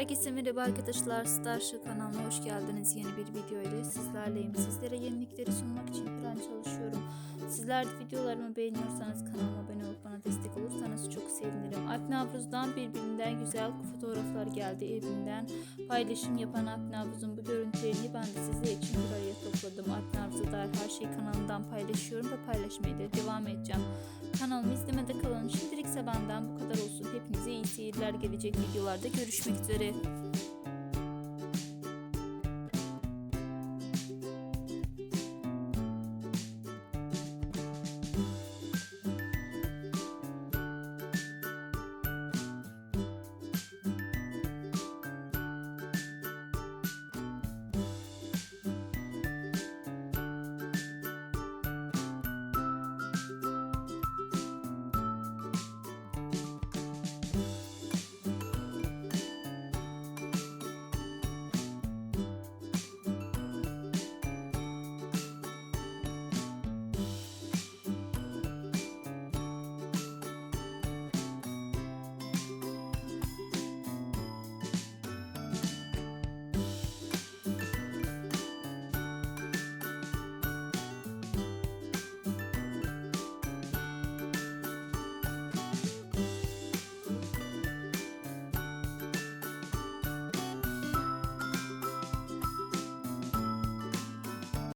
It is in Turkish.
Herkese merhaba arkadaşlar. Starship kanalına hoş geldiniz. Yeni bir video ile sizlerleyim. Sizlere yenilikleri sunmak için plan çalışıyorum. Sizler de videolarımı beğeniyorsanız kanalıma abone olup bana destek olursanız çok sevinirim. Alp Navruz'dan birbirinden güzel fotoğraflar geldi evinden. Paylaşım yapan Alp Navruz'un bu görüntülerini ben de sizler için bir araya topladım. Alp Navruz'a dair her şeyi kanalımdan paylaşıyorum ve paylaşmaya da devam edeceğim. Kanalımı izlemede kalın. Şimdilik ise benden bu kadar. Hepinize iyi seyirler gelecek videolarda görüşmek üzere.